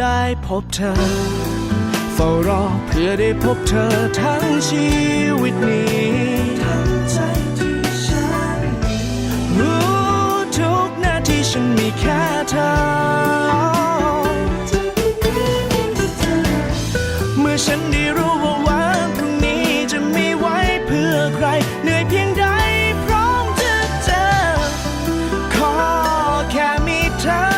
ได้พบเธอ เฝ้ารอเพื่อได้พบเธอทั้งชีวิตนี้ทั้งใจที่ฉันมีรู้ทุกนาทีฉันมีแค่เธอ เมื่อฉันได้รู้ว่าวันพรุ่งนี้จะมีไว้เพื่อใคร เหนื่อยเพียงใดพร้อมจะเจอ ขอแค่มีเธอ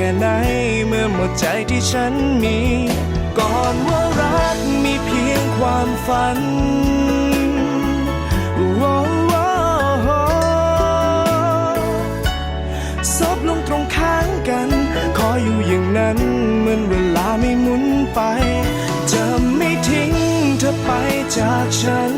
แค่ไหน เมื่อหมดใจที่ฉันมี ก่อนว่ารักมีเพียงความฝันโอ้โอ้โอ้ซบลงตรงข้างกัน ขออยู่อย่างนั้นเหมือนเวลาไม่หมุนไป จะไม่ทิ้งเธอไปจากฉัน